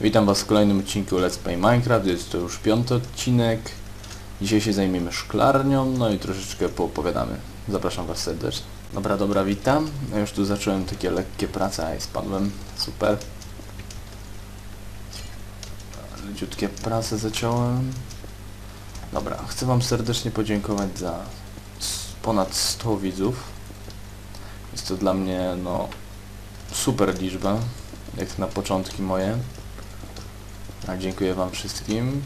Witam Was w kolejnym odcinku Let's Play Minecraft, jest to już piąty odcinek. Dzisiaj się zajmiemy szklarnią, no i troszeczkę poopowiadamy. Zapraszam Was serdecznie. Dobra, dobra, witam. Ja już tu zacząłem takie lekkie prace, a i spadłem. Super. Leciutkie prace zaciąłem. Dobra, chcę Wam serdecznie podziękować za ponad 100 widzów. Jest to dla mnie, no, super liczba, jak na początki moje. A dziękuję Wam wszystkim.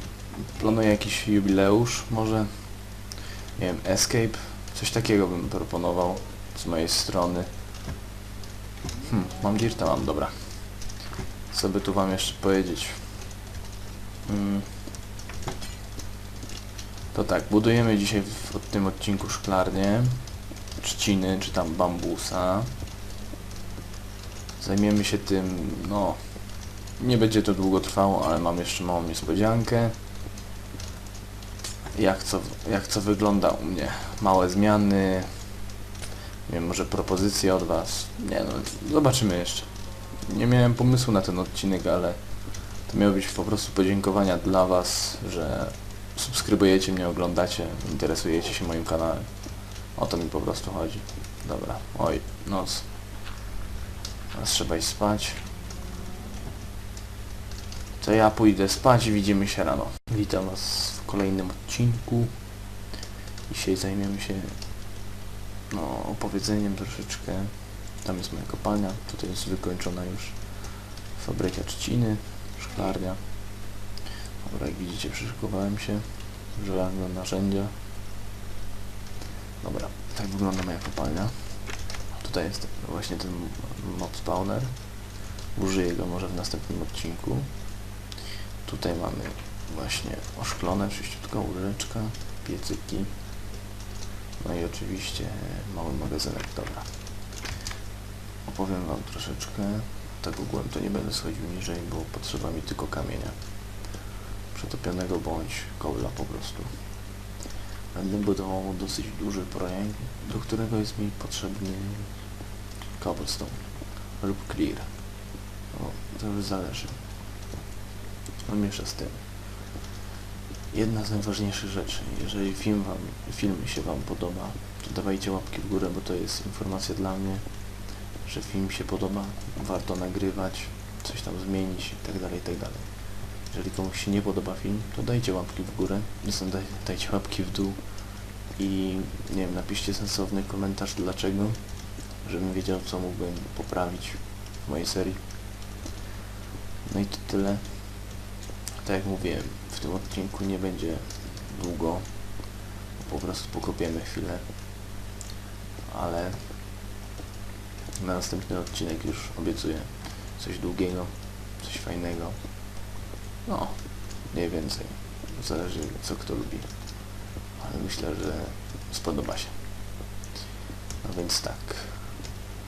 Planuję jakiś jubileusz, może nie wiem, escape, coś takiego bym proponował z mojej strony. Hmm, mam dirta, mam, dobra. Co by tu Wam jeszcze powiedzieć? Hmm. To tak, budujemy dzisiaj w, w tym odcinku szklarnię, trzciny, czy tam bambusa. Zajmiemy się tym, no, nie będzie to długo trwało, ale mam jeszcze małą niespodziankę. Jak co, jak co wygląda u mnie? Małe zmiany. Nie wiem, może propozycje od Was. Nie no, zobaczymy jeszcze. Nie miałem pomysłu na ten odcinek, ale to miały być po prostu podziękowania dla Was, że subskrybujecie mnie, oglądacie, interesujecie się moim kanałem. O to mi po prostu chodzi. Dobra, oj, noc. Teraz trzeba iść spać. To ja pójdę spać i widzimy się rano. Witam Was w kolejnym odcinku. Dzisiaj zajmiemy się no, opowiedzeniem troszeczkę. Tam jest moja kopalnia, tutaj jest wykończona już fabryka trzciny, szklarnia. Dobra, jak widzicie przyszykowałem się, żelazne narzędzia. Dobra, tak wygląda moja kopalnia. Tutaj jest właśnie ten mob spawner. Użyję go może w następnym odcinku. Tutaj mamy właśnie oszklone, czyściutka łyżeczka, piecyki. No i oczywiście mały magazynek, dobra. Opowiem Wam troszeczkę. Tak ogółem to nie będę schodził niżej, bo potrzeba mi tylko kamienia. Przetopionego bądź kobla po prostu. Będę budował dosyć duży projekt, do którego jest mi potrzebny cobblestone lub clear. O, to już zależy. No miesza z tym. Jedna z najważniejszych rzeczy, jeżeli film, wam, film się Wam podoba, to dawajcie łapki w górę, bo to jest informacja dla mnie, że film się podoba, warto nagrywać, coś tam zmienić itd. itd. Jeżeli komuś się nie podoba film, to dajcie łapki w górę, zresztą daj, dajcie łapki w dół i nie wiem, napiszcie sensowny komentarz dlaczego, żebym wiedział co mógłbym poprawić w mojej serii. No i to tyle. Tak jak mówiłem, w tym odcinku nie będzie długo, po prostu pokopiemy chwilę, ale na następny odcinek już obiecuję coś długiego, coś fajnego. No, mniej więcej. Zależy co kto lubi. Ale myślę, że spodoba się. No więc tak.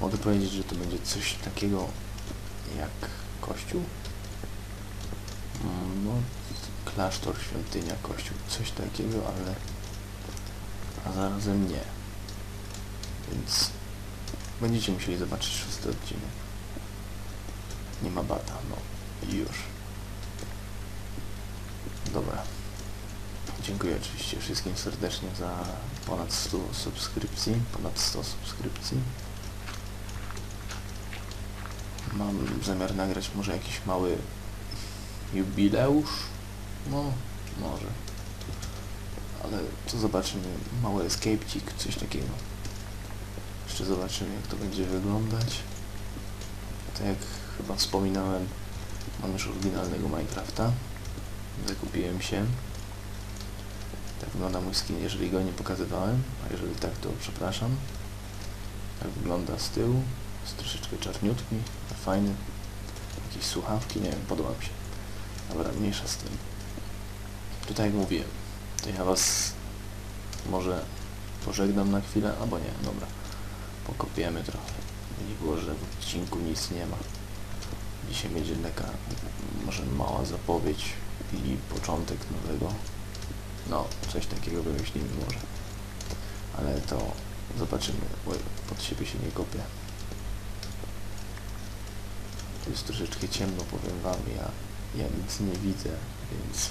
Mogę powiedzieć, że to będzie coś takiego jak kościół? Mm, No, klasztor, świątynia, kościół, coś takiego, ale a zarazem nie. Więc będziecie musieli zobaczyć szósty odcinek. Nie ma bata, no i już. Dobra. Dziękuję oczywiście wszystkim serdecznie za ponad 100 subskrypcji, ponad 100 subskrypcji. Mam zamiar nagrać może jakiś mały jubileusz? No, może. Ale to zobaczymy. Mały escape'cik, coś takiego. Jeszcze zobaczymy jak to będzie wyglądać. Tak jak chyba wspominałem, mam już oryginalnego Minecrafta. Zakupiłem się. Tak wygląda mój skin, jeżeli go nie pokazywałem, a jeżeli tak, to przepraszam. Tak wygląda z tyłu. Jest troszeczkę czarniutki, fajny. Jakieś słuchawki, nie wiem, podoba mi się. Dobra, mniejsza z tym. Tutaj jak mówiłem, to ja was może pożegnam na chwilę, albo nie, dobra. Pokopiemy trochę. Nie było, że w odcinku nic nie ma. Dzisiaj będzie taka może mała zapowiedź i początek nowego. No, coś takiego wymyślimy może. Ale to zobaczymy. Oj, pod siebie się nie kopię. Jest troszeczkę ciemno, powiem wam, ja, ja nic nie widzę, więc...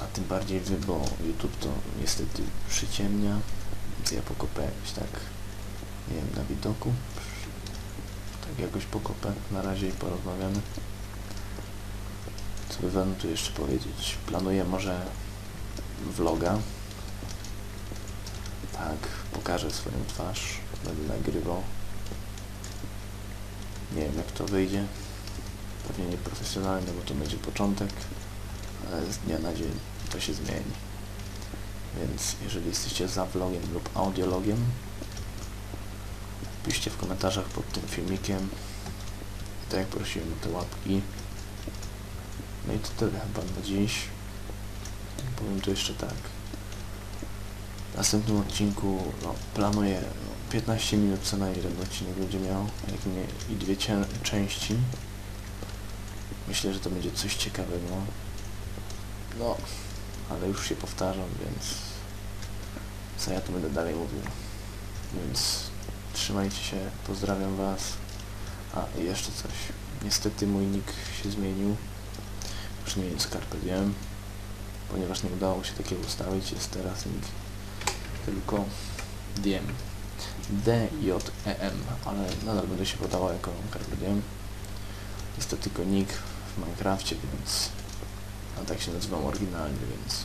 A tym bardziej wy, bo YouTube to niestety przyciemnia, więc ja pokopę jakoś tak, nie wiem, na widoku. Tak jakoś pokopę na razie i porozmawiamy. Co by wam tu jeszcze powiedzieć? Planuję może vloga. Tak, pokażę swoją twarz, będę nagrywał. Nie wiem jak to wyjdzie. Pewnie nieprofesjonalnie, bo to będzie początek, ale z dnia na dzień to się zmieni. Więc jeżeli jesteście za vlogiem lub audiologiem, piszcie w komentarzach pod tym filmikiem. Tak jak prosiłem o te łapki. No i to tyle chyba na dziś. Powiem tu jeszcze tak. W następnym odcinku no, planuję 15 minut co najmniej ten odcinek będzie miał, jak nie i dwie części. Myślę, że to będzie coś ciekawego. No, ale już się powtarzam, więc co ja tu będę dalej mówił. Więc trzymajcie się, pozdrawiam was. A, i jeszcze coś. Niestety mój nick się zmienił. Już nie jest Carpe Diem, ponieważ nie udało się takiego ustawić. Jest teraz nick tylko Diem. D-J-E-M, ale nadal będę się podawał jako Carpe. Jest to tylko nick w Minecrafcie, więc... A tak się nazywam oryginalnie, więc...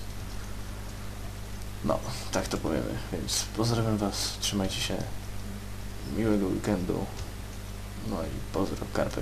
No, tak to powiemy, więc pozdrawiam was, trzymajcie się, miłego weekendu, no i pozdrow, Carpe.